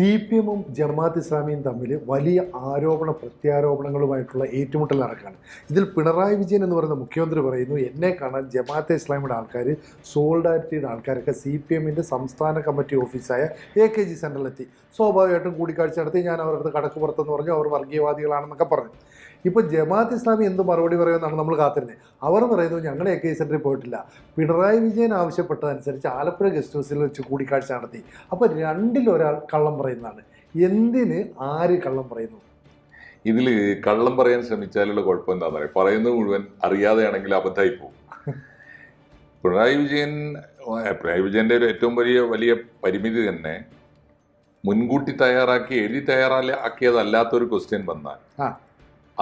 C P എമ്മും ജമാഅത്ത് ഇസ്ലാമിയും തമ്മിൽ വലിയ ആരോപണ പ്രത്യാരോപണങ്ങളുമായിട്ടുള്ള ഏറ്റുമുട്ടൽ നടക്കുകയാണ്. ഇതിൽ പിണറായി വിജയൻ എന്ന് പറയുന്ന മുഖ്യമന്ത്രി പറയുന്നു എന്നെ കാണാൻ ജമാഅത്തെ ഇസ്ലാമിയുടെ ആൾക്കാർ സോൾഡാരിറ്റിയുടെ ആൾക്കാരൊക്കെ സി പി എമ്മിന്റെ സംസ്ഥാന കമ്മിറ്റി ഓഫീസായ എ കെ ജി സെന്ററിലെത്തി സ്വാഭാവികമായിട്ടും കൂടിക്കാഴ്ച നടത്തി ഞാൻ അവരുടെ കടക്ക് പുറത്തെന്ന് പറഞ്ഞു അവർ വർഗീയവാദികളാണെന്നൊക്കെ പറഞ്ഞു. ഇപ്പോൾ ജമാഅത്ത് ഇസ്ലാമി എന്ത് മറുപടി പറയുമെന്നാണ് നമ്മൾ കാത്തിരുന്നത്. അവർ പറയുന്നു ഞങ്ങൾ എ കെ സെന്ററിൽ പോയിട്ടില്ല. പിണറായി വിജയൻ ആവശ്യപ്പെട്ടതനുസരിച്ച് ആലപ്പുഴ ഗസ്റ്റ് ഹൗസിൽ വെച്ച് കൂടിക്കാഴ്ച നടത്തി. അപ്പോൾ രണ്ടിലൊരാൾ കള്ളം പറയുന്നതാണ്. എന്തിന് ആര് കള്ളം പറയുന്നു? ഇതിൽ കള്ളം പറയാൻ ശ്രമിച്ചാലുള്ള കുഴപ്പം എന്താണെന്ന് പറയാം പറയുന്നത് മുഴുവൻ അറിയാതെയാണെങ്കിൽ അബദ്ധമായി പോകും. പിണറായി വിജയൻ പിണറായി വിജയന്റെ ഒരു ഏറ്റവും വലിയ വലിയ പരിമിതി തന്നെ മുൻകൂട്ടി തയ്യാറാക്കി എഴുതി തയ്യാറാക്കിയതല്ലാത്തൊരു ക്വസ്റ്റ്യൻ വന്നാൽ.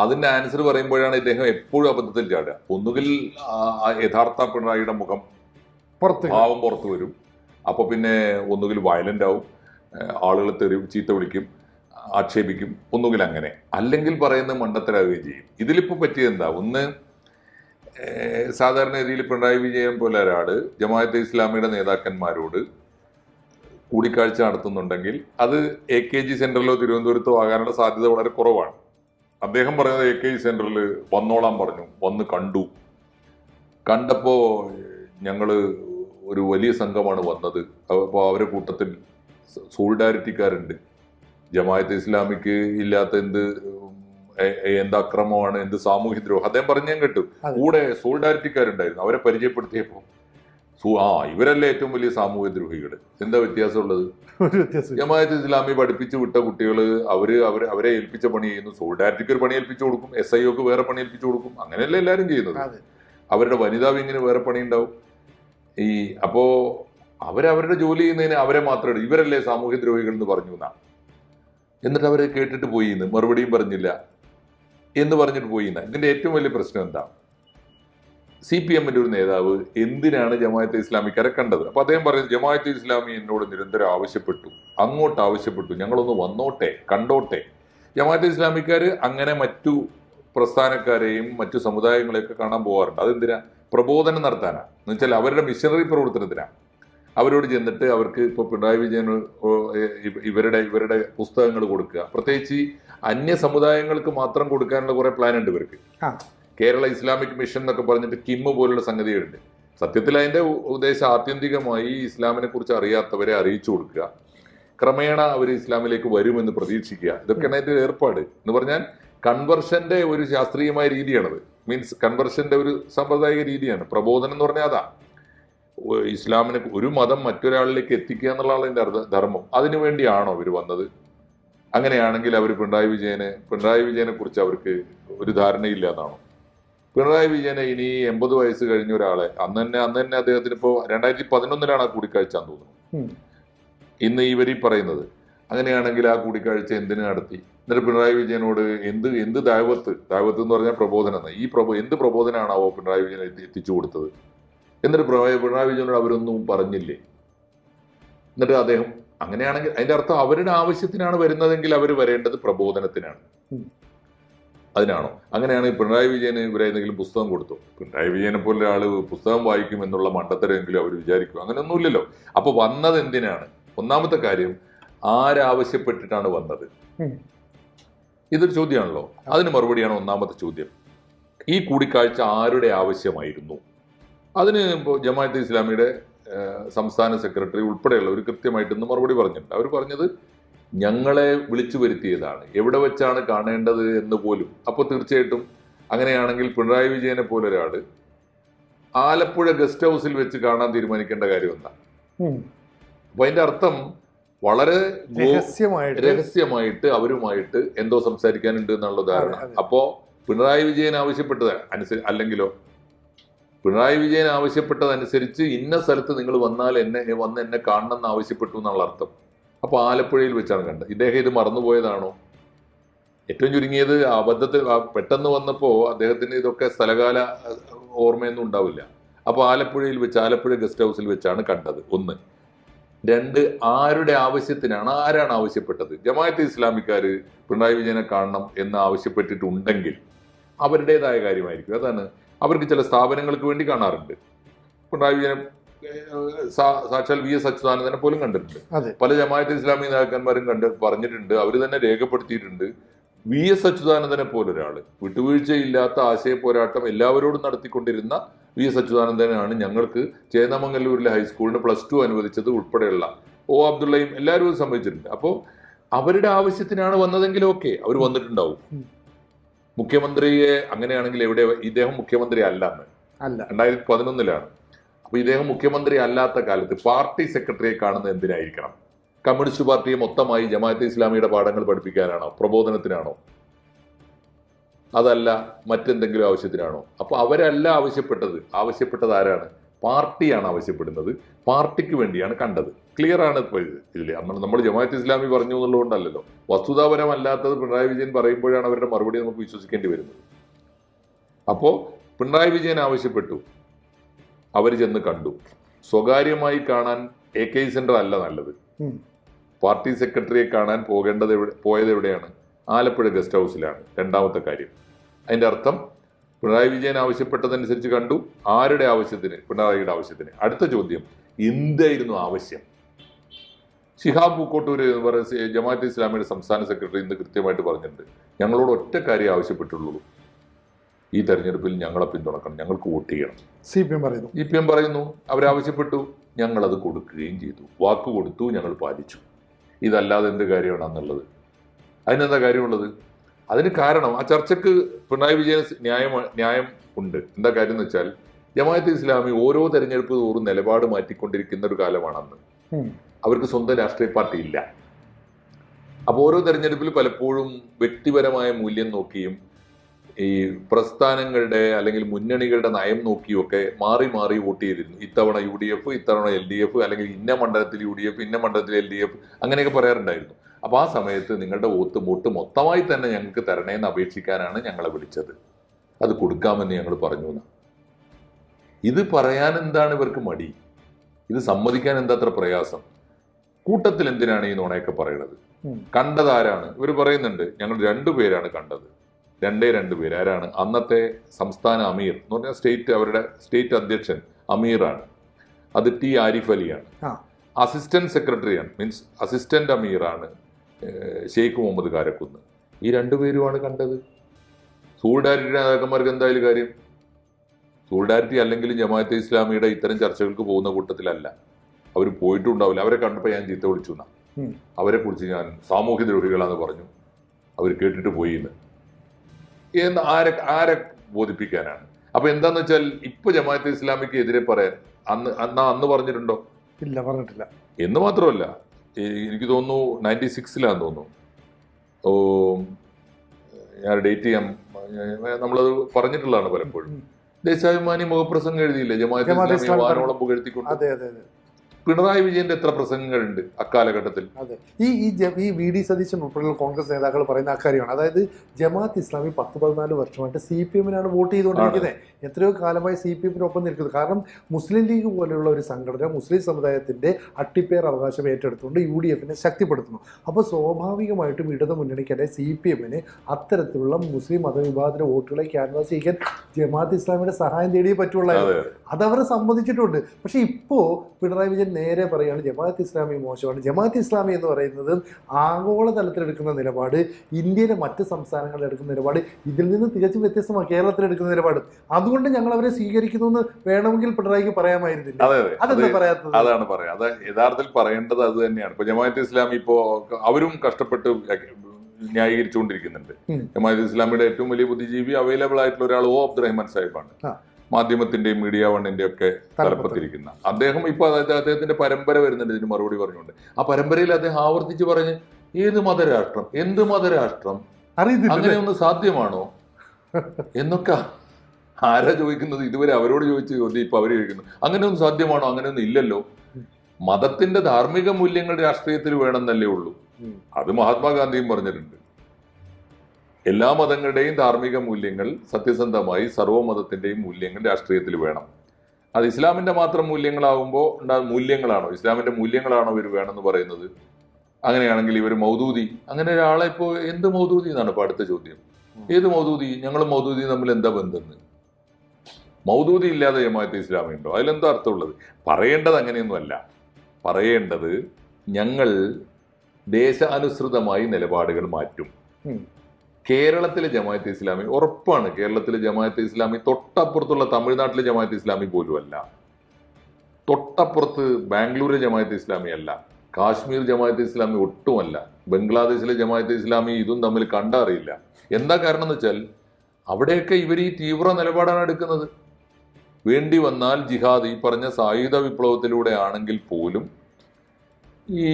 അതിന്റെ ആൻസർ പറയുമ്പോഴാണ് ഇദ്ദേഹം എപ്പോഴും അബദ്ധത്തിൽ ചാടുക. ഒന്നുകിൽ യഥാർത്ഥ പിണറായിയുടെ മുഖം പുറത്ത് ഭാവം പുറത്തു വരും. അപ്പൊ പിന്നെ ഒന്നുകിൽ വയലന്റ് ആവും ആളുകളെ ആളുകൾ തെറി ചീത്ത വിളിക്കും ആക്ഷേപിക്കും ഒന്നുകിൽ അങ്ങനെ. അല്ലെങ്കിൽ പറയുന്ന മണ്ടത്തരാകുകയും ചെയ്യും. ഇതിലിപ്പോ പറ്റിയത് എന്താ? ഒന്ന് സാധാരണ രീതിയിൽ പിണറായി വിജയൻ പോലെ ഒരാൾ ജമാഅത്തെ ഇസ്ലാമിയുടെ നേതാക്കന്മാരോട് കൂടിക്കാഴ്ച നടത്തുന്നുണ്ടെങ്കിൽ അത് എ കെ ജി സെന്ററിലോ തിരുവനന്തപുരത്തോ ആകാനുള്ള സാധ്യത വളരെ കുറവാണ്. അദ്ദേഹം പറഞ്ഞത് എ കെ സെന്ററിൽ വന്നോളാൻ പറഞ്ഞു. വന്ന് കണ്ടു. കണ്ടപ്പോൾ ഞങ്ങൾ ഒരു വലിയ സംഘമാണ് വന്നത്. അപ്പോൾ അവരെ കൂട്ടത്തിൽ സോളിഡാരിറ്റിക്കാരുണ്ട്. ജമായത്ത് ഇസ്ലാമിക്ക് ഇല്ലാത്ത എന്ത് എന്ത് അക്രമമാണ് എന്ത് സാമൂഹ്യ ദ്രോഹം അദ്ദേഹം പറഞ്ഞു ഞാൻ കേട്ടു. കൂടെ സോളിഡാരിറ്റിക്കാരുണ്ടായിരുന്നു. അവരെ പരിചയപ്പെടുത്തിയപ്പോ സു- ആ ഇവരല്ലേ ഏറ്റവും വലിയ സാമൂഹ്യ ദ്രോഹികൾ എന്താ വ്യത്യാസമുള്ളത്? ജമാഅത്ത് ഇസ്ലാമി പഠിപ്പിച്ചു വിട്ട കുട്ടികൾ അവർ അവർ അവരെ ഏൽപ്പിച്ച പണി ചെയ്യുന്നു. സോളിഡാരിറ്റിക്ക് ഒരു പണി ഏൽപ്പിച്ചു കൊടുക്കും. എസ് ഐ ഒക്കെ വേറെ പണി ഏൽപ്പിച്ചു കൊടുക്കും. അങ്ങനെയല്ലേ എല്ലാവരും ചെയ്യുന്നത്? അവരുടെ വനിതാ വിങ്ങിന് വേറെ പണി ഉണ്ടാവും. ഈ അപ്പോ അവരവരുടെ ജോലി ചെയ്യുന്നതിന് അവരെ മാത്രമേ. ഇവരല്ലേ സാമൂഹ്യ ദ്രോഹികൾ എന്ന് പറഞ്ഞു എന്നാ. എന്നിട്ട് അവരെ കേട്ടിട്ട് പോയി എന്ന് മറുപടിയും പറഞ്ഞില്ല. എന്ന് പറഞ്ഞിട്ട് പോയി എന്നാ ഇതിന്റെ ഏറ്റവും വലിയ പ്രശ്നം എന്താ? സി പി എമ്മിന്റെ ഒരു നേതാവ് എന്തിനാണ് ജമാഅത്തെ ഇസ്ലാമിക്കാരെ കണ്ടത് അപ്പൊ അദ്ദേഹം പറയുന്നത് ജമാഅത്തെ ഇസ്ലാമി എന്നോട് നിരന്തരം ആവശ്യപ്പെട്ടു. അങ്ങോട്ട് ആവശ്യപ്പെട്ടു. ഞങ്ങളൊന്ന് വന്നോട്ടെ കണ്ടോട്ടെ. ജമാഅത്തെ ഇസ്ലാമിക്കാര് അങ്ങനെ മറ്റു പ്രസ്ഥാനക്കാരെയും മറ്റു സമുദായങ്ങളെയൊക്കെ കാണാൻ പോകാറുണ്ട് അതെന്തിനാ? പ്രബോധനം നടത്താനാ. എന്ന് വെച്ചാൽ അവരുടെ മിഷനറി പ്രവർത്തനത്തിനാ. അവരോട് ചെന്നിട്ട് അവർക്ക് ഇപ്പോൾ പിണറായി വിജയൻ ഇവരുടെ ഇവരുടെ പുസ്തകങ്ങൾ കൊടുക്കുക. പ്രത്യേകിച്ച് അന്യ സമുദായങ്ങൾക്ക് മാത്രം കൊടുക്കാനുള്ള കുറെ പ്ലാൻ ഉണ്ട് ഇവർക്ക്. കേരള ഇസ്ലാമിക് മിഷൻ എന്നൊക്കെ പറഞ്ഞിട്ട് കിമ്മ് പോലുള്ള സംഗതികളുണ്ട്. സത്യത്തിൽ അതിന്റെ ഉ- ഉദ്ദേശം ആത്യന്തികമായി ഇസ്ലാമിനെ കുറിച്ച് അറിയാത്തവരെ അറിയിച്ചു കൊടുക്കുക. ക്രമേണ അവർ ഇസ്ലാമിലേക്ക് വരുമെന്ന് പ്രതീക്ഷിക്കുക. ഇതൊക്കെയാണ് അതിന്റെ ഏർപ്പാട്. എന്ന് പറഞ്ഞാൽ കൺവർഷന്റെ ഒരു ശാസ്ത്രീയമായ രീതിയാണത്. മീൻസ് കൺവർഷന്റെ ഒരു സാമ്പ്രദായിക രീതിയാണ്. പ്രബോധനം എന്ന് പറഞ്ഞാൽ അതാ. ഇസ്ലാമിനെ ഒരു മതം മറ്റൊരാളിലേക്ക് എത്തിക്കുക എന്നുള്ളതാണ് അതിന്റെ അർത്ഥ ധർമ്മം. അതിനുവേണ്ടിയാണോ അവർ വന്നത്? അങ്ങനെയാണെങ്കിൽ അവർ പിണറായി വിജയനെ പിണറായി വിജയനെ കുറിച്ച് അവർക്ക് ഒരു ധാരണയില്ല എന്നാണോ? പിണറായി വിജയനെ ഇനി എൺപത് വയസ്സ് കഴിഞ്ഞ ഒരാളെ അന്ന് തന്നെ അന്ന് തന്നെ അദ്ദേഹത്തിന് ഇപ്പോ രണ്ടായിരത്തി പതിനൊന്നിലാണ് ആ കൂടിക്കാഴ്ച എന്ന് തോന്നുന്നു. ഇന്ന് ഇവർ ഈ പറയുന്നത് അങ്ങനെയാണെങ്കിൽ ആ കൂടിക്കാഴ്ച എന്തിനു നടത്തി? എന്നിട്ട് പിണറായി വിജയനോട് എന്ത് എന്ത് ദാവത്ത് ദാവത്ത് എന്ന് പറഞ്ഞാൽ പ്രബോധനം എന്ന്. ഈ പ്രബോ എന്ത് പ്രബോധനമാണാവോ പിണറായി വിജയൻ എത്തിച്ചു കൊടുത്തത്? എന്നിട്ട് പിണറായി വിജയനോട് അവരൊന്നും പറഞ്ഞില്ലേ? എന്നിട്ട് അദ്ദേഹം അങ്ങനെയാണെങ്കിൽ അതിന്റെ അർത്ഥം അവരുടെ ആവശ്യത്തിനാണ് വരുന്നതെങ്കിൽ അവർ വരേണ്ടത് പ്രബോധനത്തിനാണ്. അതിനാണോ? അങ്ങനെയാണ് പിണറായി വിജയന് ഇവരേതെങ്കിലും പുസ്തകം കൊടുത്തു? പിണറായി വിജയനെ പോലെ ഒരാൾ പുസ്തകം വായിക്കും എന്നുള്ള മണ്ടത്തരമെങ്കിലും അവർ വിചാരിക്കും അങ്ങനെയൊന്നുമില്ലല്ലോ. അപ്പൊ വന്നത് എന്തിനാണ്? ഒന്നാമത്തെ കാര്യം ആരാവശ്യപ്പെട്ടിട്ടാണ് വന്നത്. ഇതൊരു ചോദ്യമാണല്ലോ. അതിന് മറുപടിയാണ് ഒന്നാമത്തെ ചോദ്യം. ഈ കൂടിക്കാഴ്ച ആരുടെ ആവശ്യമായിരുന്നു? അതിന് ഇപ്പോൾ ജമാഅത്ത് ഇസ്ലാമിയുടെ സംസ്ഥാന സെക്രട്ടറി ഉൾപ്പെടെയുള്ളവർ ഒരു കൃത്യമായിട്ടൊന്ന് മറുപടി പറഞ്ഞിട്ടുണ്ട്. അവർ പറഞ്ഞത് ഞങ്ങളെ വിളിച്ചു വരുത്തിയതാണ്. എവിടെ വെച്ചാണ് കാണേണ്ടത് എന്ന് പോലും. അപ്പോൾ തീർച്ചയായിട്ടും അങ്ങനെയാണെങ്കിൽ പിണറായി വിജയനെ പോലെ ഒരാൾ ആലപ്പുഴ ഗസ്റ്റ് ഹൗസിൽ വെച്ച് കാണാൻ തീരുമാനിക്കേണ്ട കാര്യം എന്താ. അപ്പൊ അതിന്റെ അർത്ഥം വളരെ രഹസ്യമായിട്ട് രഹസ്യമായിട്ട് അവരുമായിട്ട് എന്തോ സംസാരിക്കാനുണ്ട് എന്നുള്ള ഉദാഹരണം. അപ്പോ പിണറായി വിജയൻ ആവശ്യപ്പെട്ടത് അനുസരി അല്ലെങ്കിലോ? പിണറായി വിജയൻ ആവശ്യപ്പെട്ടതനുസരിച്ച് ഇന്ന സ്ഥലത്ത് നിങ്ങൾ വന്നാൽ എന്നെ വന്ന് എന്നെ കാണണം എന്ന് ആവശ്യപ്പെട്ടു എന്നുള്ള അർത്ഥം. അപ്പൊ ആലപ്പുഴയിൽ വെച്ചാണ് കണ്ടത്. ഇദ്ദേഹം ഇത് മറന്നുപോയതാണോ? ഏറ്റവും ചുരുങ്ങിയത് അബദ്ധത്തിൽ പെട്ടെന്ന് വന്നപ്പോൾ അദ്ദേഹത്തിന് ഇതൊക്കെ സ്ഥലകാല ഓർമ്മയൊന്നും ഉണ്ടാവില്ല. അപ്പോൾ ആലപ്പുഴയിൽ വെച്ച് ആലപ്പുഴ ഗസ്റ്റ് ഹൗസിൽ വെച്ചാണ് കണ്ടത് ഒന്ന്. രണ്ട് ആരുടെ ആവശ്യത്തിനാണ് ആരാണ് ആവശ്യപ്പെട്ടത്? ജമാഅത്തെ ഇസ്ലാമിക്കാർ പിണറായി വിജയനെ കാണണം എന്ന് ആവശ്യപ്പെട്ടിട്ടുണ്ടെങ്കിൽ അവരുടേതായ കാര്യമായിരിക്കും. അതാണ്. അവർക്ക് ചില സ്ഥാപനങ്ങൾക്ക് വേണ്ടി കാണാറുണ്ട്. പിണറായി വിജയനെ സാക്ഷാൽ വി എസ് അച്യുതാനന്ദനെ പോലും കണ്ടിട്ടുണ്ട്. പല ജമാഅത്ത് ഇസ്ലാമി നേതാക്കന്മാരും കണ്ട് പറഞ്ഞിട്ടുണ്ട്. അവർ തന്നെ രേഖപ്പെടുത്തിയിട്ടുണ്ട്. വി എസ് അച്യുതാനന്ദനെ പോലൊരാൾ. വിട്ടുവീഴ്ചയില്ലാത്ത ആശയ പോരാട്ടം എല്ലാവരോടും നടത്തിക്കൊണ്ടിരുന്ന വി എസ് അച്യുതാനന്ദനാണ് ഞങ്ങൾക്ക് ചേന്നമംഗല്ലൂരിലെ ഹൈസ്കൂളിന് പ്ലസ് ടു അനുവദിച്ചത് ഉൾപ്പെടെയുള്ള ഒ അബ്ദുള്ളയും എല്ലാവരും സംഭവിച്ചിട്ടുണ്ട് അപ്പോൾ അവരുടെ ആവശ്യത്തിനാണ് വന്നതെങ്കിൽ ഓക്കെ അവർ വന്നിട്ടുണ്ടാവും. മുഖ്യമന്ത്രിയെ അങ്ങനെയാണെങ്കിൽ എവിടെ ഇദ്ദേഹം മുഖ്യമന്ത്രി അല്ലാന്ന് അല്ല. രണ്ടായിരത്തി പതിനൊന്നിലാണ്. അപ്പൊ ഇദ്ദേഹം മുഖ്യമന്ത്രി അല്ലാത്ത കാലത്ത് പാർട്ടി സെക്രട്ടറിയെ കാണുന്നത് എന്തിനായിരിക്കണം? കമ്മ്യൂണിസ്റ്റ് പാർട്ടിയെ മൊത്തമായി ജമാഅത്തെ ഇസ്ലാമിയുടെ പാഠങ്ങൾ പഠിപ്പിക്കാനാണോ? പ്രബോധനത്തിനാണോ? അതല്ല മറ്റെന്തെങ്കിലും ആവശ്യത്തിനാണോ? അപ്പൊ അവരല്ല ആവശ്യപ്പെട്ടത്. ആവശ്യപ്പെട്ടത് ആരാണ്? പാർട്ടിയാണ് ആവശ്യപ്പെടുന്നത്. പാർട്ടിക്ക് വേണ്ടിയാണ് കണ്ടത്. ക്ലിയർ ആണ് ഇപ്പോൾ ഇത്. ഇതിൽ നമ്മൾ നമ്മൾ ജമാഅത്ത് ഇസ്ലാമി പറഞ്ഞു എന്നുള്ളതുകൊണ്ടല്ലോ വസ്തുതാപരമല്ലാത്തത് പിണറായി വിജയൻ പറയുമ്പോഴാണ് അവരുടെ മറുപടി നമുക്ക് വിശ്വസിക്കേണ്ടി വരുന്നത്. അപ്പോൾ പിണറായി വിജയൻ ആവശ്യപ്പെട്ടു. അവർ ചെന്ന് കണ്ടു. സ്വകാര്യമായി കാണാൻ എ കെ സെന്റർ അല്ല നല്ലത്. പാർട്ടി സെക്രട്ടറിയെ കാണാൻ പോകേണ്ടത് എവിടെ പോയത് എവിടെയാണ്? ആലപ്പുഴ ഗസ്റ്റ് ഹൗസിലാണ്. രണ്ടാമത്തെ കാര്യം. അതിന്റെ അർത്ഥം പിണറായി വിജയൻ ആവശ്യപ്പെട്ടതനുസരിച്ച് കണ്ടു. ആരുടെ ആവശ്യത്തിന്? പിണറായിയുടെ ആവശ്യത്തിന്. അടുത്ത ചോദ്യം എന്തായിരുന്നു ആവശ്യം. ഷിഹാബ് പൂക്കോട്ടൂർ എന്ന് പറയുന്ന ജമാഅത്ത് ഇസ്ലാമിയുടെ സംസ്ഥാന സെക്രട്ടറി ഇന്ന് കൃത്യമായിട്ട് പറഞ്ഞിട്ടുണ്ട്. ഞങ്ങളോട് ഒറ്റ കാര്യം ആവശ്യപ്പെട്ടുള്ളൂ. ഈ തെരഞ്ഞെടുപ്പിൽ ഞങ്ങളെ പിന്തുണക്കണം ഞങ്ങൾക്ക് വോട്ട് ചെയ്യണം. സി പി എം പറയുന്നു. ഇ പി എം പറയുന്നു അവരാവശ്യപ്പെട്ടു ഞങ്ങളത് കൊടുക്കുകയും ചെയ്തു. വാക്ക് കൊടുത്തു ഞങ്ങൾ പാലിച്ചു. ഇതല്ലാതെ എന്ത് കാര്യമാണെന്നുള്ളത്? അതിനെന്താ കാര്യമുള്ളത്? അതിന് കാരണം ആ ചർച്ചക്ക് പിണറായി വിജയൻ ന്യായം ന്യായം ഉണ്ട്. എന്താ കാര്യം എന്ന് വെച്ചാൽ ജമാഅത്ത് ഇസ്ലാമി ഓരോ തെരഞ്ഞെടുപ്പ് തോറും നിലപാട് മാറ്റിക്കൊണ്ടിരിക്കുന്ന ഒരു കാലമാണെന്ന് അവർക്ക് സ്വന്തം രാഷ്ട്രീയ പാർട്ടി ഇല്ല. അപ്പോൾ ഓരോ തെരഞ്ഞെടുപ്പിൽ പലപ്പോഴും വ്യക്തിപരമായ മൂല്യം നോക്കിയും ഈ പ്രസ്ഥാനങ്ങളുടെ അല്ലെങ്കിൽ മുന്നണികളുടെ നയം നോക്കിയൊക്കെ മാറി മാറി വോട്ട് ചെയ്തിരുന്നു. ഇത്തവണ യു ഡി എഫ് ഇത്തവണ എൽ ഡി എഫ് അല്ലെങ്കിൽ ഇന്ന മണ്ഡലത്തിൽ യു ഡി എഫ് ഇന്ന മണ്ഡലത്തിൽ എൽ ഡി എഫ് അങ്ങനെയൊക്കെ പറയാറുണ്ടായിരുന്നു. അപ്പോൾ ആ സമയത്ത് നിങ്ങളുടെ വോട്ട് വോട്ട് മൊത്തമായി തന്നെ ഞങ്ങൾക്ക് തരണേന്ന് അപേക്ഷിക്കാനാണ് ഞങ്ങളെ വിളിച്ചത്. അത് കൊടുക്കാമെന്ന് ഞങ്ങൾ പറഞ്ഞു ഇത് പറയാൻ എന്താണ് ഇവർക്ക് മടി? ഇത് സമ്മതിക്കാൻ എന്താ അത്ര പ്രയാസം? കൂട്ടത്തിൽ എന്തിനാണ് ഈ നോണയൊക്കെ പറയുന്നത് കണ്ടതാരാണ്? ഇവർ പറയുന്നുണ്ട് ഞങ്ങൾ രണ്ടുപേരാണ് കണ്ടത്. രണ്ടേ രണ്ട് പേര്. ആരാണ്? അന്നത്തെ സംസ്ഥാന അമീർ എന്ന് പറഞ്ഞാൽ സ്റ്റേറ്റ് അവരുടെ സ്റ്റേറ്റ് അധ്യക്ഷൻ അമീറാണ്. അത് ടി ആരിഫ് അലിയാണ്. അസിസ്റ്റന്റ് സെക്രട്ടറിയാണ്. മീൻസ് അസിസ്റ്റന്റ് അമീറാണ് ഷെയ്ഖ് മുഹമ്മദ് കാരക്കുന്ന്. ഈ രണ്ടുപേരുമാണ് കണ്ടത്. സോളിഡാരിറ്റി നേതാക്കന്മാർക്ക് എന്തായാലും കാര്യം? സോളിഡാരിറ്റി അല്ലെങ്കിൽ ജമാഅത്തെ ഇസ്ലാമിയുടെ ഇത്തരം ചർച്ചകൾക്ക് പോകുന്ന കൂട്ടത്തിലല്ല. അവർ പോയിട്ടുണ്ടാവില്ല. അവരെ കണ്ടപ്പോൾ ഞാൻ ചീത്ത വിളിച്ചു എന്നാ. അവരെ കുറിച്ച് ഞാൻ സാമൂഹ്യ ദ്രോഹികളാന്ന് പറഞ്ഞു. അവർ കേട്ടിട്ട് പോയി എന്ന് എന്ന് ആരെ ആരെ ബോധിപ്പിക്കാനാണ്? അപ്പൊ എന്താന്ന് വെച്ചാൽ ഇപ്പൊ ജമാഅത്തെ ഇസ്ലാമിക്ക് എതിരെ പറയാൻ അന്ന് അന്ന് അന്ന് പറഞ്ഞിട്ടുണ്ടോ? ഇല്ല പറഞ്ഞിട്ടില്ല. എന്ന് മാത്രമല്ല എനിക്ക് തോന്നുന്നു നയന്റി സിക്സിലാന്ന് തോന്നുന്നു. ഓ ഞാൻ ഡേറ്റ് ചെയ്യാം. നമ്മളത് പറഞ്ഞിട്ടുള്ളതാണ് പലപ്പോഴും. ദേശാഭിമാനി മുഖപ്രസംഗം എഴുതിയില്ലേ? ജമാഅത്ത് ഇസ്ലാമി വാനോളം പുകഴ്ത്തിക്കൊണ്ട്. പിണറായി വിജയന്റെ എത്ര പ്രസംഗങ്ങളുണ്ട് അക്കാലഘട്ടത്തിൽ? അതെ. ഈ ഈ ഈ വി ഡി സതീശൻ ഉൾപ്പെടെയുള്ള കോൺഗ്രസ് നേതാക്കൾ പറയുന്ന അക്കാര്യമാണ് അതായത് ജമാഅത്ത് ഇസ്ലാമി പത്ത് പതിനാല് വർഷമായിട്ട് സി പി എമ്മിനാണ് വോട്ട് ചെയ്തുകൊണ്ടിരിക്കുന്നത്. എത്രയോ കാലമായി സി പി എമ്മിനൊപ്പം നിൽക്കുന്നത് കാരണം മുസ്ലിം ലീഗ് പോലെയുള്ള ഒരു സംഘടന മുസ്ലിം സമുദായത്തിന്റെ അട്ടിപ്പേർ അവകാശം ഏറ്റെടുത്തുകൊണ്ട് യു ഡി എഫിനെ ശക്തിപ്പെടുത്തുന്നു. അപ്പോൾ സ്വാഭാവികമായിട്ടും ഇടതു മുന്നണിക്കല്ലെ സി പി എമ്മിന് അത്തരത്തിലുള്ള മുസ്ലിം മതവിഭാഗത്തിലെ വോട്ടുകളെ ക്യാൻവാസ് ചെയ്യാൻ ജമാഅത്ത് ഇസ്ലാമിയുടെ സഹായം തേടിയേ പറ്റുള്ളായിരുന്നു. അതവരെ സംബന്ധിച്ചിട്ടുണ്ട് സമ്മതിച്ചിട്ടുണ്ട്. പക്ഷേ ഇപ്പോൾ പിണറായി വിജയൻ നേരെ പറയുകയാണ് ജമാഅത്ത് ഇസ്ലാമി മോശമാണ്. ജമാഅത്ത് ഇസ്ലാമി എന്ന് പറയുന്നത് ആഗോളതലത്തിലെടുക്കുന്ന നിലപാട് ഇന്ത്യയിലെ മറ്റ് സംസ്ഥാനങ്ങളിൽ എടുക്കുന്ന നിലപാട് ഇതിൽ നിന്ന് തികച്ചും വ്യത്യസ്തമാണ് കേരളത്തിലെടുക്കുന്ന നിലപാട്. അതുകൊണ്ട് ഞങ്ങൾ അവരെ സ്വീകരിക്കുന്നു എന്ന് വേണമെങ്കിൽ പിണറായിക്ക് പറയാമായിരുന്നില്ല. അതെ അതെ. അതെന്താ പറയാത്തത്? അതാണ് പറയാം. അത് യഥാർത്ഥത്തിൽ പറയേണ്ടത് അത് തന്നെയാണ്. ഇപ്പൊ ജമാഅത്ത് ഇസ്ലാമി ഇപ്പോ അവരും കഷ്ടപ്പെട്ട് ന്യായീകരിച്ചുകൊണ്ടിരിക്കുന്നുണ്ട്. ജമാഅത്ത് ഇസ്ലാമിയുടെ ഏറ്റവും വലിയ ബുദ്ധിജീവി അവൈലബിൾ ആയിട്ടുള്ള ഒരാൾ ഓ അബ്ദുറഹ്മാൻ സാഹിബാണ്. മാധ്യമത്തിന്റെയും മീഡിയ വണ്ണിന്റെ ഒക്കെ തലപ്പത്തിരിക്കുന്ന. അദ്ദേഹം ഇപ്പൊ അതായത് അദ്ദേഹത്തിന്റെ പരമ്പര വരുന്നുണ്ട് ഇതിന് മറുപടി പറഞ്ഞുകൊണ്ട്. ആ പരമ്പരയിൽ അദ്ദേഹം ആവർത്തിച്ച് പറഞ്ഞ് ഏത് മതരാഷ്ട്രം? എന്ത് മതരാഷ്ട്രം? അങ്ങനെയൊന്ന് സാധ്യമാണോ? എന്നൊക്കെ ആരാ ചോദിക്കുന്നത്? ഇതുവരെ അവരോട് ചോദിച്ച ചോദ്യം ഇപ്പൊ അവർ ചോദിക്കുന്നു. അങ്ങനെയൊന്നും സാധ്യമാണോ? അങ്ങനെയൊന്നും ഇല്ലല്ലോ. മതത്തിന്റെ ധാർമ്മിക മൂല്യങ്ങൾ രാഷ്ട്രീയത്തിൽ വേണമെന്നല്ലേ ഉള്ളൂ. അത് മഹാത്മാഗാന്ധിയും പറഞ്ഞിട്ടുണ്ട്. എല്ലാ മതങ്ങളുടെയും ധാർമ്മിക മൂല്യങ്ങൾ സത്യസന്ധമായി സർവമതത്തിന്റെയും മൂല്യങ്ങൾ രാഷ്ട്രീയത്തിൽ വേണം. അത് ഇസ്ലാമിന്റെ മാത്രം മൂല്യങ്ങളാവുമ്പോൾ ഉണ്ടാ മൂല്യങ്ങളാണോ? ഇസ്ലാമിന്റെ മൂല്യങ്ങളാണോ ഇവർ വേണമെന്ന് പറയുന്നത്? അങ്ങനെയാണെങ്കിൽ ഇവർ മൗദൂദി. അങ്ങനെ ഒരാളെ ഇപ്പോൾ എന്ത് മൗദൂദി എന്നാണ് ഇപ്പോൾ അടുത്ത ചോദ്യം. ഏത് മൗദൂദി? ഞങ്ങൾ മൗദൂദി തമ്മിൽ എന്താ ബന്ധം? മൗദൂദി ഇല്ലാതെ ജമാഅത്ത് ഇസ്ലാമി ഉണ്ടോ? അതിലെന്തോ അർത്ഥമുള്ളത്? പറയേണ്ടത് അങ്ങനെയൊന്നുമല്ല പറയേണ്ടത് ഞങ്ങൾ ദേശാനുസൃതമായി നിലപാടുകൾ മാറ്റും. കേരളത്തിലെ ജമാഅത്തെ ഇസ്ലാമി ഉറപ്പാണ് കേരളത്തിലെ ജമാഅത്തെ ഇസ്ലാമി തൊട്ടപ്പുറത്തുള്ള തമിഴ്നാട്ടിലെ ജമാഅത്തെ ഇസ്ലാമി പോലുമല്ല. തൊട്ടപ്പുറത്ത് ബാംഗ്ലൂരിലെ ജമാഅത്തെ ഇസ്ലാമി അല്ല. കാശ്മീർ ജമാഅത്തെ ഇസ്ലാമി ഒട്ടുമല്ല. ബംഗ്ലാദേശിലെ ജമാഅത്തെ ഇസ്ലാമി ഇതും തമ്മിൽ കണ്ടറിയില്ല. എന്താ കാരണം എന്ന് വെച്ചാൽ അവിടെയൊക്കെ ഇവർ ഈ തീവ്ര നിലപാടാണ് എടുക്കുന്നത്. വേണ്ടി വന്നാൽ ജിഹാദ് ഈ പറഞ്ഞ സായുധ വിപ്ലവത്തിലൂടെ ആണെങ്കിൽ പോലും ഈ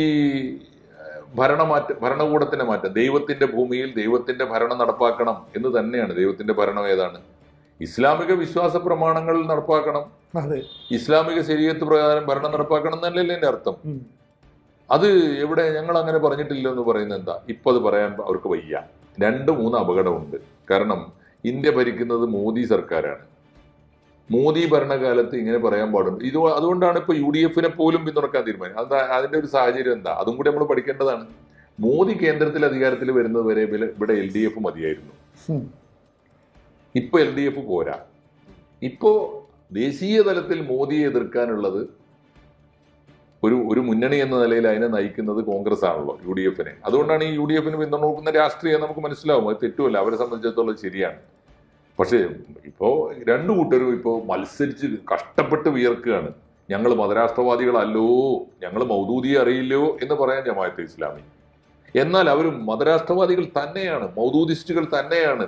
ഭരണമാറ്റ ഭരണകൂടത്തിന്റെ മാറ്റം. ദൈവത്തിന്റെ ഭൂമിയിൽ ദൈവത്തിന്റെ ഭരണം നടപ്പാക്കണം എന്ന് തന്നെയാണ്. ദൈവത്തിന്റെ ഭരണം ഏതാണ്? ഇസ്ലാമിക വിശ്വാസ പ്രമാണങ്ങൾ നടപ്പാക്കണം. ഇസ്ലാമിക ശരീരത്ത് പ്രകാരം ഭരണം നടപ്പാക്കണം എന്നല്ലേ എന്റെ അർത്ഥം? അത് എവിടെ ഞങ്ങൾ അങ്ങനെ പറഞ്ഞിട്ടില്ല എന്ന് പറയുന്നത് എന്താ? ഇപ്പൊ അത് പറയാൻ അവർക്ക് വയ്യ. രണ്ട് മൂന്ന് അപകടമുണ്ട്. കാരണം ഇന്ത്യ ഭരിക്കുന്നത് മോദി സർക്കാരാണ്. മോദി ഭരണകാലത്ത് ഇങ്ങനെ പറയാൻ പാടുണ്ട് ഇത് അതുകൊണ്ടാണ് ഇപ്പൊ യു ഡി എഫിനെ പോലും പിന്തുണക്കാൻ തീരുമാനം അത് അതിന്റെ ഒരു സാഹചര്യം എന്താ? അതും കൂടി നമ്മൾ പഠിക്കേണ്ടതാണ്. മോദി കേന്ദ്രത്തിൽ അധികാരത്തിൽ വരുന്നത് വരെ ഇവിടെ എൽ ഡി എഫ് മതിയായിരുന്നു. ഇപ്പൊ എൽ ഡി എഫ് പോരാ. ഇപ്പോ ദേശീയ തലത്തിൽ മോദിയെ എതിർക്കാനുള്ളത് ഒരു ഒരു മുന്നണി എന്ന നിലയിൽ അതിനെ നയിക്കുന്നത് കോൺഗ്രസ് ആണല്ലോ യു ഡി എഫിനെ. അതുകൊണ്ടാണ് ഈ യു ഡി എഫിന് പിന്തുണ കൊടുക്കുന്ന രാഷ്ട്രീയം നമുക്ക് മനസ്സിലാവും. അത് തെറ്റുമല്ല അവരെ സംബന്ധിച്ചിടത്തോളം ശരിയാണ്. പക്ഷേ ഇപ്പോൾ രണ്ട് കൂട്ടരും ഇപ്പോൾ മത്സരിച്ച് കഷ്ടപ്പെട്ട് വിയർക്കുകയാണ്. ഞങ്ങൾ മതരാഷ്ട്രവാദികളല്ലോ ഞങ്ങൾ മൗദൂദിയെ അറിയില്ലോ എന്ന് പറയാൻ ജമാഅത്തെ ഇസ്ലാമി. എന്നാൽ അവർ മതരാഷ്ട്രവാദികൾ തന്നെയാണ് മൗദൂദിസ്റ്റുകൾ തന്നെയാണ്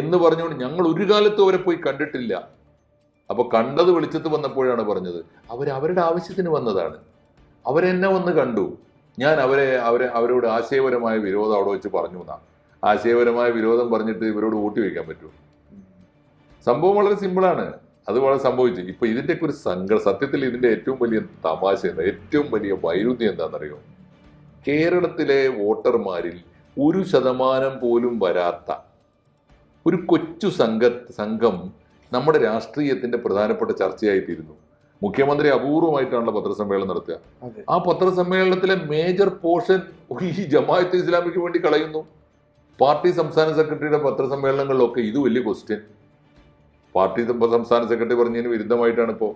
എന്ന് പറഞ്ഞുകൊണ്ട് ഞങ്ങൾ ഒരു കാലത്തും അവരെ പോയി കണ്ടിട്ടില്ല. അപ്പൊ കണ്ടത് വെളിച്ചത്ത് വന്നപ്പോഴാണ് പറഞ്ഞത് അവർ അവരുടെ ആവശ്യത്തിന് വന്നതാണ്. അവരെന്നെ വന്ന് കണ്ടു. ഞാൻ അവരെ അവരെ അവരോട് ആശയപരമായ വിരോധം അവിടെ വെച്ച് പറഞ്ഞു എന്നാ ആശയപരമായ വിരോധം പറഞ്ഞിട്ട് ഇവരോട് വോട്ട് വയ്ക്കാൻ പറ്റുമോ? സംഭവം വളരെ സിമ്പിളാണ്. അത് വളരെ സംഭവിച്ചു. ഇപ്പൊ ഇതിന്റെയൊക്കെ ഒരു സങ്കടം സത്യത്തിൽ ഇതിന്റെ ഏറ്റവും വലിയ തമാശ എന്താ? ഏറ്റവും വലിയ വൈരുദ്ധ്യം എന്താണെന്നറിയോ? കേരളത്തിലെ വോട്ടർമാരിൽ ഒരു ശതമാനം പോലും വരാത്ത ഒരു കൊച്ചു സംഘ സംഘം നമ്മുടെ രാഷ്ട്രീയത്തിന്റെ പ്രധാനപ്പെട്ട ചർച്ചയായി തീരുന്നു മുഖ്യമന്ത്രി അപൂർവമായിട്ടാണല്ലോ പത്രസമ്മേളനം നടത്തുക. ആ പത്രസമ്മേളനത്തിലെ മേജർ പോർഷൻ ഈ ജമാഅത്ത് ഇസ്ലാമിക്ക് വേണ്ടി കളയുന്നു. പാർട്ടി സംസ്ഥാന സെക്രട്ടറിയുടെ പത്രസമ്മേളനങ്ങളിലൊക്കെ ഇത് വലിയ ക്വസ്റ്റ്യൻ പാർട്ടി സംസ്ഥാന സെക്രട്ടറി പറഞ്ഞതിന് വിരുദ്ധമായിട്ടാണ് ഇപ്പോൾ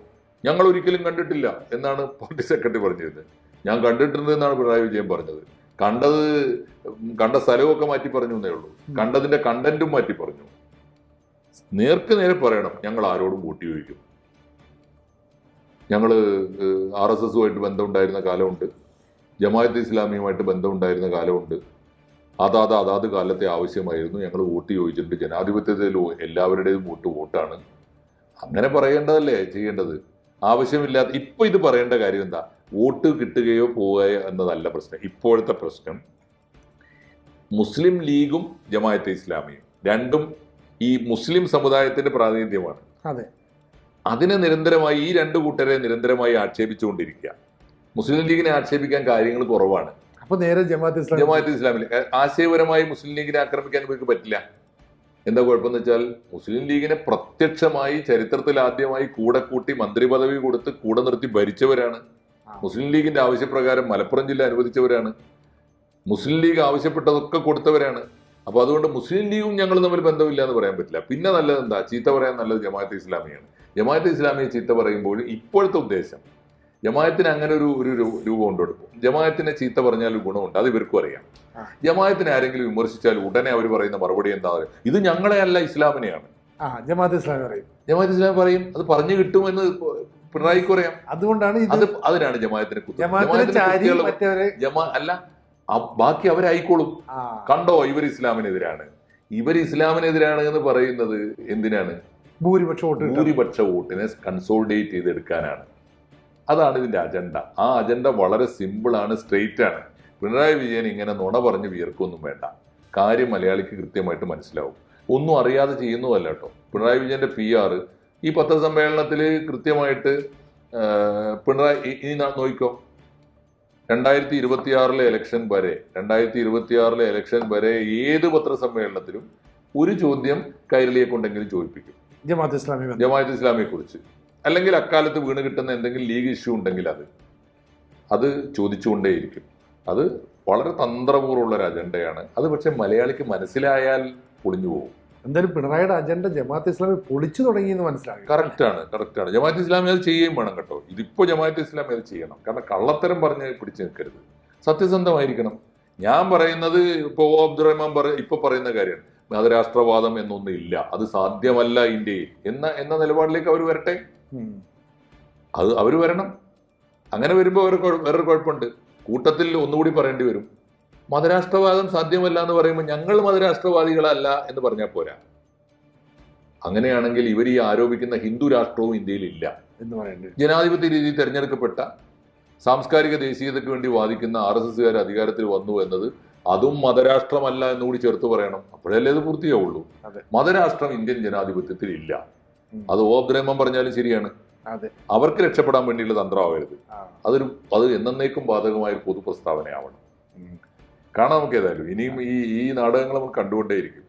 ഞങ്ങൾ ഒരിക്കലും കണ്ടിട്ടില്ല എന്നാണ് പാർട്ടി സെക്രട്ടറി പറഞ്ഞിരുന്നത്. ഞാൻ കണ്ടിട്ടുണ്ട് എന്നാണ് പിണറായി വിജയൻ പറഞ്ഞത്. കണ്ടത് കണ്ട സ്ഥലമൊക്കെ മാറ്റി പറഞ്ഞു എന്നേ ഉള്ളൂ. കണ്ടതിന്റെ കണ്ടന്റും മാറ്റി പറഞ്ഞു. നേർക്ക് നേരെ പറയണം ഞങ്ങൾ ആരോടും കൂട്ടി ഒഴിക്കും ഞങ്ങൾ ആർ എസ് എസുമായിട്ട് ബന്ധമുണ്ടായിരുന്ന കാലമുണ്ട്. ജമാഅത്ത് ഇസ്ലാമിയുമായിട്ട് ബന്ധമുണ്ടായിരുന്ന കാലമുണ്ട്. അതാത് അതാത് കാലത്തെ ആവശ്യമായിരുന്നു. ഞങ്ങൾ വോട്ട് ചോദിച്ചിട്ടുണ്ട്. ജനാധിപത്യത്തിൽ എല്ലാവരുടെയും വോട്ട് വോട്ടാണ്. അങ്ങനെ പറയേണ്ടതല്ലേ ചെയ്യേണ്ടത്? ആവശ്യമില്ലാത്ത ഇപ്പൊ ഇത് പറയേണ്ട കാര്യം എന്താ? വോട്ട് കിട്ടുകയോ പോവുകയോ എന്നതല്ല പ്രശ്നം. ഇപ്പോഴത്തെ പ്രശ്നം മുസ്ലിം ലീഗും ജമാഅത്തെ ഇസ്ലാമിയും രണ്ടും ഈ മുസ്ലിം സമുദായത്തിന്റെ പ്രാതിനിധ്യമാണ്. അതെ. അതിനെ നിരന്തരമായി ഈ രണ്ട് കൂട്ടരെ നിരന്തരമായി ആക്ഷേപിച്ചുകൊണ്ടിരിക്കുക. മുസ്ലിം ലീഗിനെ ആക്ഷേപിക്കാൻ കാര്യങ്ങൾ കുറവാണ്. അപ്പൊ നേരെ ജമാഅത്ത് ഇസ്ലാം ജമാഅത്ത് ഇസ്ലാമിൽ ആശയപരമായി മുസ്ലിം ലീഗിനെ ആക്രമിക്കാൻ ഇവർക്ക് പറ്റില്ല. എന്താ കുഴപ്പമെന്ന് വെച്ചാൽ മുസ്ലിം ലീഗിനെ പ്രത്യക്ഷമായി ചരിത്രത്തിൽ ആദ്യമായി കൂടെ കൂട്ടി മന്ത്രി പദവി കൊടുത്ത് കൂടെ നിർത്തി ഭരിച്ചവരാണ്. മുസ്ലിം ലീഗിന്റെ ആവശ്യപ്രകാരം മലപ്പുറം ജില്ല അനുവദിച്ചവരാണ്. മുസ്ലിം ലീഗ് ആവശ്യപ്പെട്ടതൊക്കെ കൊടുത്തവരാണ്. അപ്പൊ അതുകൊണ്ട് മുസ്ലിം ലീഗും ഞങ്ങൾ തമ്മിൽ ബന്ധമില്ല എന്ന് പറയാൻ പറ്റില്ല. പിന്നെ നല്ലത് എന്താ? ചീത്ത പറയാൻ നല്ലത് ജമാഅത്ത് ഇസ്ലാമിയാണ്. ജമാഅത്ത് ഇസ്ലാമിയെ ചീത്ത പറയുമ്പോൾ ഇപ്പോഴത്തെ ഉദ്ദേശം ജമാഅത്തിന് അങ്ങനെ ഒരു ഒരു രൂപം ഉണ്ട് കൊടുക്കും ജമാഅത്തിനെ ചീത്ത പറഞ്ഞാൽ ഒരു ഗുണമുണ്ട് അത് ഇവർക്കും അറിയാം. ജമായത്തിന് ആരെങ്കിലും വിമർശിച്ചാൽ ഉടനെ അവർ പറയുന്ന മറുപടി എന്താ? ഇത് ഞങ്ങളെ അല്ല ഇസ്ലാമിനെയാണ്. ജമാഅത്ത് ഇസ്ലാമി പറയും. ജമാഅത്ത് ഇസ്ലാം പറയും അത് പറഞ്ഞു കിട്ടുമെന്ന് പിണറായിക്ക് പറയാം. അതുകൊണ്ടാണ് അത് അതിനാണ് ജമാഅത്തിനെ ജമാ അല്ല ബാക്കി അവരായിക്കോളും. കണ്ടോ ഇവർ ഇസ്ലാമിനെതിരാണ്. ഇവർ ഇസ്ലാമിനെതിരാണ് എന്ന് പറയുന്നത് എന്തിനാണ്? ഭൂരിപക്ഷ വോട്ട് ഭൂരിപക്ഷ വോട്ടിനെ കൺസോൾഡേറ്റ് ചെയ്തെടുക്കാനാണ്. അതാണ് ഇതിന്റെ അജണ്ട. ആ അജണ്ട വളരെ സിമ്പിൾ ആണ് സ്ട്രെയിറ്റ് ആണ്. പിണറായി വിജയൻ ഇങ്ങനെ നുണ പറഞ്ഞ് വിയർക്കൊന്നും വേണ്ട. കാര്യം മലയാളിക്ക് കൃത്യമായിട്ട് മനസ്സിലാവും. ഒന്നും അറിയാതെ ചെയ്യുന്നതല്ല കേട്ടോ. പിണറായി വിജയന്റെ പി ആർ ഈ പത്രസമ്മേളനത്തിൽ കൃത്യമായിട്ട് പിണറായി ഇനി നോക്കിക്കോ. രണ്ടായിരത്തി ഇരുപത്തിയാറിലെ ഇലക്ഷൻ വരെ രണ്ടായിരത്തി ഇരുപത്തിയാറിലെ ഇലക്ഷൻ വരെ ഏത് പത്രസമ്മേളനത്തിലും ഒരു ചോദ്യം കൈരളിയെ കൊണ്ടെങ്കിലും ചോദിപ്പിക്കും. ജമാഅത്ത് ഇസ്ലാമി. ജമാഅത്ത് ഇസ്ലാമിയെ കുറിച്ച് അല്ലെങ്കിൽ അക്കാലത്ത് വീണ് കിട്ടുന്ന എന്തെങ്കിലും ലീഗ് ഇഷ്യൂ ഉണ്ടെങ്കിൽ അത്. അത് ചോദിച്ചുകൊണ്ടേയിരിക്കും. അത് വളരെ തന്ത്രപൂർവമുള്ള ഒരു അജണ്ടയാണ്. അത് പക്ഷെ മലയാളിക്ക് മനസ്സിലായാൽ പൊളിഞ്ഞു പോകും. എന്തായാലും പിണറായിയുടെ അജണ്ട ജമാഅത്ത് ഇസ്ലാമി പൊളിച്ചു തുടങ്ങി എന്ന് മനസ്സിലാക്കി കറക്റ്റാണ് കറക്റ്റാണ്. ജമാഅത്ത് ഇസ്ലാമി അത് ചെയ്യുകയും വേണം കേട്ടോ. ഇതിപ്പോ ജമാഅത്ത് ഇസ്ലാമി അത് ചെയ്യണം. കാരണം കള്ളത്തരം പറഞ്ഞ് പിടിച്ചു നിൽക്കരുത്. സത്യസന്ധമായിരിക്കണം. ഞാൻ പറയുന്നത് ഇപ്പോൾ അബ്ദുറഹ്മാൻ പറ ഇപ്പൊ പറയുന്ന കാര്യമാണ്. മതരാഷ്ട്രവാദം എന്നൊന്നും ഇല്ല അത് സാധ്യമല്ല ഇന്ത്യയിൽ. എന്ന എന്ന നിലപാടിലേക്ക് അവർ വരട്ടെ. അത് അവർ വരണം. അങ്ങനെ വരുമ്പോൾ അവർ വേറൊരു കുഴപ്പമുണ്ട്. കൂട്ടത്തിൽ ഒന്നുകൂടി പറയേണ്ടി വരും. മതരാഷ്ട്രവാദം സാധ്യമല്ല എന്ന് പറയുമ്പോൾ ഞങ്ങൾ മതരാഷ്ട്രവാദികളല്ല എന്ന് പറഞ്ഞാൽ പോരാ. അങ്ങനെയാണെങ്കിൽ ഇവർ ഈ ആരോപിക്കുന്ന ഹിന്ദു രാഷ്ട്രവും ഇന്ത്യയിൽ ഇല്ല. എന്ന് പറയുന്നത് ജനാധിപത്യ രീതിയിൽ തെരഞ്ഞെടുക്കപ്പെട്ട സാംസ്കാരിക ദേശീയതയ്ക്ക് വേണ്ടി വാദിക്കുന്ന ആർ എസ് എസ്സുകാർ അധികാരത്തിൽ വന്നു എന്നത് അതും മതരാഷ്ട്രമല്ല എന്നുകൂടി ചേർത്ത് പറയണം. അപ്പോഴല്ലേ അത് പൂർത്തിയാവുള്ളൂ. മതരാഷ്ട്രം ഇന്ത്യൻ ജനാധിപത്യത്തിൽ ഇല്ല. അത് ഓ അബ്ദുറഹ്മാൻ പറഞ്ഞാലും ശരിയാണ്. അവർക്ക് രക്ഷപ്പെടാൻ വേണ്ടിയുള്ള തന്ത്രമാവരുത്. അതൊരു അത് എന്നേക്കും ബാധകമായ ഒരു പൊതു പ്രസ്താവനയാവണം. കാണാം നമുക്ക് ഏതായാലും ഇനിയും ഈ ഈ നാടകങ്ങൾ നമുക്ക് കണ്ടുകൊണ്ടേയിരിക്കും.